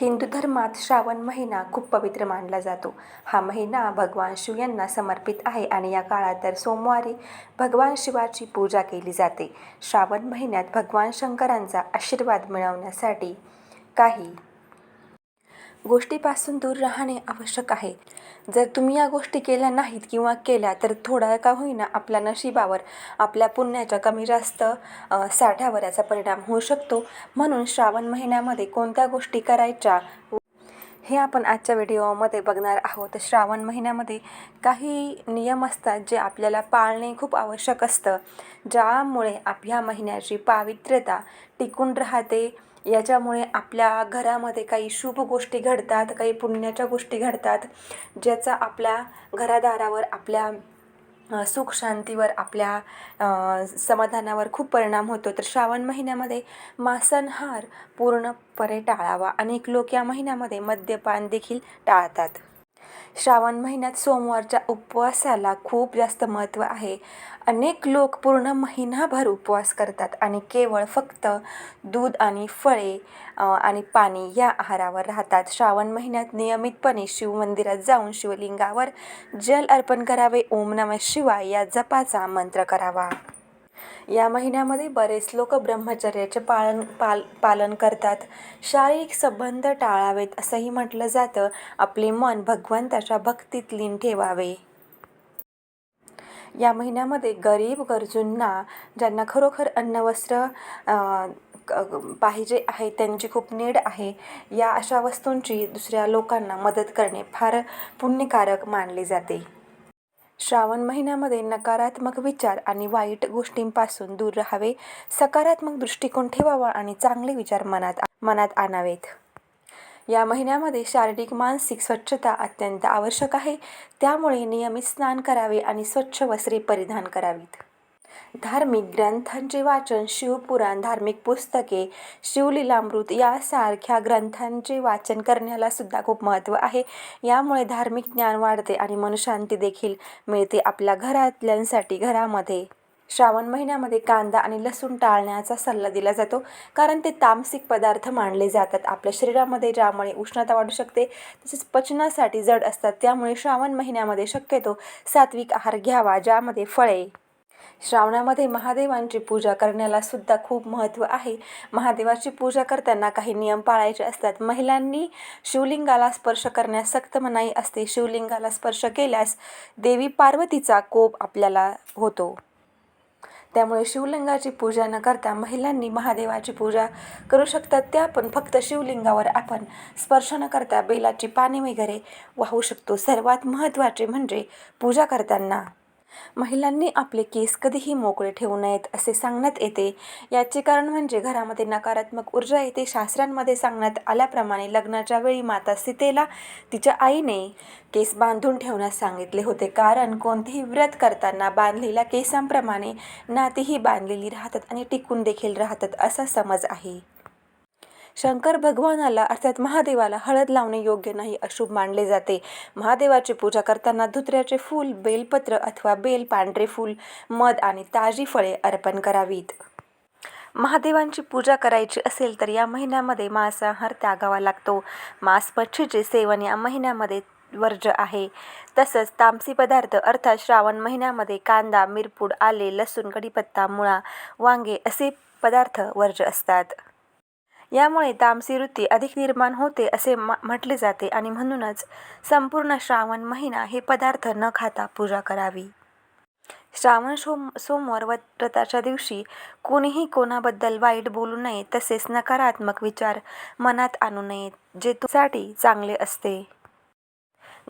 हिंदू धर्मात श्रावण महिना खूप पवित्र मानला जातो. हा महिना भगवान शिव यांना समर्पित आहे आणि या काळात दर सोमवारी भगवान शिवाची पूजा केली जाते. श्रावण महिन्यात भगवान शंकरांचा आशीर्वाद मिळवण्यासाठी काही गोष्टीपासून दूर राहणे आवश्यक आहे. जर तुम्ही या गोष्टी केल्या नाहीत किंवा केल्या तर थोडा का होईना आपल्या नशिबावर आपल्या पुण्याच्या कमी जास्त साठ्यावर याचा परिणाम होऊ शकतो. म्हणून श्रावण महिन्यामध्ये कोणत्या गोष्टी करायच्या? हे आपण आजच्या व्हिडिओमध्ये बघणार आहोत. श्रावण महिन्यामध्ये काही नियम असतात जे आपल्याला पाळणे खूप आवश्यक असतं. ज्यामुळे आप ह्या महिन्याची पावित्र्यता टिकून राहते. याच्यामुळे आपल्या घरामध्ये काही शुभ गोष्टी घडतात काही पुण्याच्या गोष्टी घडतात ज्याचा आपल्या घरादारावर आपल्या सुख शांतीवर आपल्या समाधानावर खूप परिणाम होतो. तर श्रावण महिन्यामध्ये मांसाहार पूर्णपणे टाळावा. अनेक लोक या महिन्यामध्ये मद्यपान देखील टाळतात. श्रावण महिन्यात सोमवारच्या उपवासाला खूप जास्त महत्त्व आहे. अनेक लोक पूर्ण महिनाभर उपवास करतात आणि केवळ फक्त दूध आणि फळे आणि पाणी या आहारावर राहतात. श्रावण महिन्यात नियमितपणे शिवमंदिरात जाऊन शिवलिंगावर जल अर्पण करावे. ओम नमः शिवाय या जपाचा मंत्र करावा. या महिन्यामध्ये बरेच लोक ब्रह्मचर्याचे पालन पाल पालन करतात. शारीरिक संबंध टाळावेत असंही म्हटलं जातं. आपले मन भगवंताच्या भक्तीत लीन ठेवावे. या महिन्यामध्ये गरीब गरजूंना ज्यांना खरोखर अन्नवस्त्र पाहिजे आहे त्यांची खूप नीड आहे या अशा वस्तूंची दुसऱ्या लोकांना मदत करणे फार पुण्यकारक मानले जाते. श्रावण महिन्यामध्ये नकारात्मक विचार आणि वाईट गोष्टींपासून दूर राहावे. सकारात्मक दृष्टिकोन ठेवावा आणि चांगले विचार मनात मनात आणावेत. या महिन्यामध्ये शारीरिक मानसिक स्वच्छता अत्यंत आवश्यक आहे. त्यामुळे नियमित स्नान करावे आणि स्वच्छ वस्त्रे परिधान करावीत. धार्मिक ग्रंथांचे वाचन शिवपुराण धार्मिक पुस्तके शिवलीलामृत यासारख्या ग्रंथांचे वाचन करण्याला सुद्धा खूप महत्त्व आहे. यामुळे धार्मिक ज्ञान वाढते आणि मनशांती देखील मिळते आपल्या घरातल्यांसाठी. घरामध्ये श्रावण महिन्यामध्ये कांदा आणि लसूण टाळण्याचा सल्ला दिला जातो कारण ते तामसिक पदार्थ मानले जातात. आपल्या शरीरामध्ये ज्यामुळे उष्णता वाढू शकते तसेच पचनासाठी जड असतात. त्यामुळे श्रावण महिन्यामध्ये शक्यतो सात्विक आहार घ्यावा ज्यामध्ये फळे श्रावणामध्ये महादेवांची पूजा करण्याला सुद्धा खूप महत्त्व आहे. महादेवाची पूजा करताना काही नियम पाळायचे असतात. महिलांनी शिवलिंगाला स्पर्श करण्यास सक्त मनाई असते. शिवलिंगाला स्पर्श केल्यास देवी पार्वतीचा कोप आपल्याला होतो. त्यामुळे शिवलिंगाची पूजा न करता महिलांनी महादेवाची पूजा करू शकतात. त्या पण फक्त शिवलिंगावर आपण स्पर्श न करता बेलाची पाने वगैरे वाहू शकतो. सर्वात महत्त्वाचे म्हणजे पूजा करताना महिलांनी आपले केस कधीही मोकळे ठेवू नयेत असे सांगण्यात येते. याचे कारण म्हणजे घरामध्ये नकारात्मक ऊर्जा येते. शास्त्रांमध्ये सांगण्यात आल्याप्रमाणे लग्नाच्या वेळी माता सीतेला तिच्या आईने केस बांधून ठेवण्यास सांगितले होते. कारण कोणतेही व्रत करताना बांधलेल्या केसांप्रमाणे नातीही बांधलेली राहतात आणि टिकून देखील राहतात असा समज आहे. शंकर भगवानाला अर्थात महादेवाला हळद लावणे योग्य नाही अशुभ मानले जाते. महादेवाची पूजा करताना धुत्र्याचे फूल बेलपत्र अथवा बेल पांढरे फूल मध आणि ताजी फळे अर्पण करावीत. महादेवांची पूजा करायची असेल तर या महिन्यामध्ये मांसाहार त्यागावा लागतो. मांस मच्छीचे सेवन या महिन्यामध्ये वर्ज्य आहे. तसंच तामसी पदार्थ अर्थात श्रावण महिन्यामध्ये कांदा मिरपूड आले लसूण कढीपत्ता मुळा वांगे असे पदार्थ वर्ज्य असतात. यामुळे तामसी वृत्ती अधिक निर्माण होते असे म्हटले जाते आणि म्हणूनच संपूर्ण श्रावण महिना हे पदार्थ न खाता पूजा करावी. श्रावण सोम सोमवार व व्रताच्या दिवशी कोणीही कोणाबद्दल वाईट बोलू नये तसेच नकारात्मक विचार मनात आणू नयेत जे तुमच्यासाठी चांगले असते.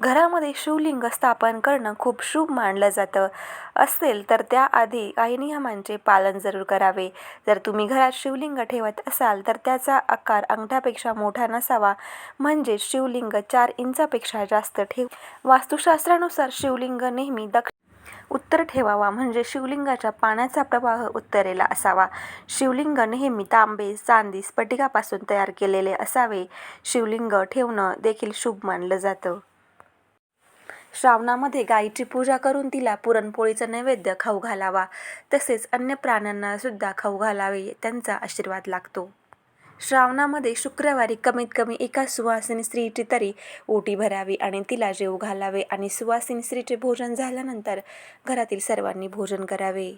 घरामध्ये शिवलिंग स्थापन करणं खूप शुभ मानलं जातं. असेल तर त्याआधी काही नियमांचे पालन जरूर करावे. जर तुम्ही घरात शिवलिंग ठेवत असाल तर त्याचा आकार अंगठापेक्षा मोठा नसावा. म्हणजे शिवलिंग चार इंचापेक्षा जास्त ठेव. वास्तुशास्त्रानुसार शिवलिंग नेहमी दक्ष उत्तर ठेवावा म्हणजे शिवलिंगाच्या पाण्याचा प्रवाह उत्तरेला असावा. शिवलिंग नेहमी तांबे चांदी स्फटिकापासून तयार केलेले असावे. शिवलिंग ठेवणं देखील शुभ मानलं जातं. श्रावणामध्ये गायीची पूजा करून तिला पुरणपोळीचा नैवेद्य खाऊ घालावा. तसेच अन्य प्राण्यांना सुद्धा खाऊ घालावे त्यांचा आशीर्वाद लागतो. श्रावणामध्ये शुक्रवारी कमीत कमी एका सुवासिनी स्त्रीची तरी ओटी भरावी आणि तिला जेव घालावे आणि सुवासिनी स्त्रीचे भोजन झाल्यानंतर घरातील सर्वांनी भोजन करावे.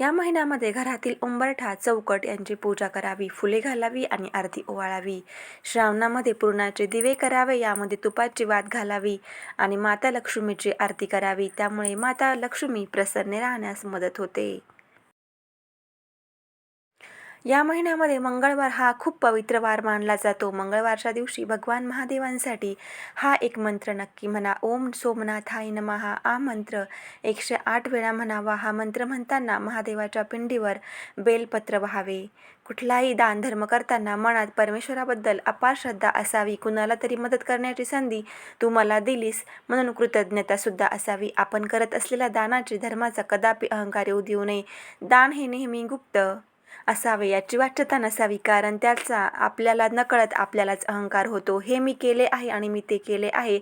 या महिन्यामध्ये घरातील उंबरठा चौकट यांची पूजा करावी फुले घालावी आणि आरती ओवाळावी. श्रावणामध्ये पुरणाचे दिवे करावे यामध्ये तुपाची वात घालावी आणि माता लक्ष्मीची आरती करावी. त्यामुळे माता लक्ष्मी प्रसन्न राहण्यास मदत होते. या महिन्यामध्ये मंगळवार हा खूप पवित्र वार मानला जातो. मंगळवारच्या दिवशी भगवान महादेवांसाठी हा एक मंत्र नक्की म्हणा. ओम सोमनाथाय नमहा हा मंत्र एकशे आठ वेळा म्हणावा. हा मंत्र म्हणताना महादेवाच्या पिंडीवर बेलपत्र व्हावे. कुठलाही दान धर्म करताना मनात परमेश्वराबद्दल अपार श्रद्धा असावी. कुणाला तरी मदत करण्याची संधी तू मला दिलीस म्हणून कृतज्ञतासुद्धा असावी. आपण करत असलेल्या दानाची धर्माचा कदापि अहंकार येऊ देऊ नये. दान हे नेहमी गुप्त असावे याची वाच्यता नसावी कारण त्याचा आपल्याला नकळत आपल्यालाच अहंकार होतो. हे मी केले आहे आणि मी ते केले आहे.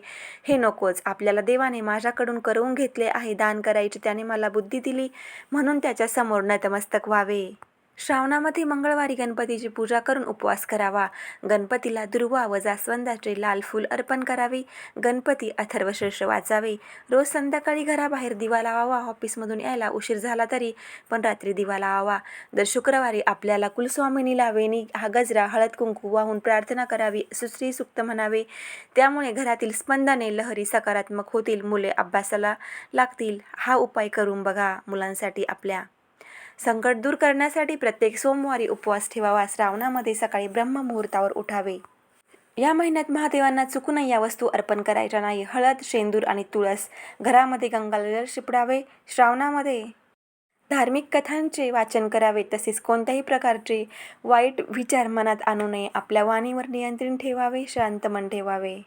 हे नकोच. आपल्याला देवाने माझ्याकडून करवून घेतले आहे. दान करायचे त्याने मला बुद्धी दिली म्हणून त्याच्यासमोर नतमस्तक व्हावे. श्रावणामध्ये मंगळवारी गणपतीची पूजा करून उपवास करावा. गणपतीला दुर्वा व जास्वंदाचे लाल फूल अर्पण करावे. गणपती अथर्वशीर्ष वाचावे. रोज संध्याकाळी घराबाहेर दिवा लावावा. ऑफिसमधून यायला उशीर झाला तरी पण रात्री दिवा लावावा. दर शुक्रवारी आपल्याला कुलस्वामिनीला वेणी हा गजरा हळद कुंकू वाहून प्रार्थना करावी सुश्री सुक्त म्हणावे. त्यामुळे घरातील स्पंदने लहरी सकारात्मक होतील मुले अभ्यासाला लागतील. हा उपाय करून बघा. मुलांसाठी आपल्या संकट दूर करण्यासाठी प्रत्येक सोमवारी उपवास ठेवावा श्रावणामध्ये सकाळी ब्रह्ममुहूर्तावर उठावे. या महिन्यात महादेवांना चुकून या वस्तू अर्पण करायच्या नाही. हळद शेंदूर आणि तुळस घरामध्ये गंगाजल शिपडावे श्रावणामध्ये धार्मिक कथांचे वाचन करावे तसेच कोणत्याही प्रकारचे वाईट विचार मनात आणू नये. आपल्या वाणीवर नियंत्रण ठेवावे शांत मन ठेवावे.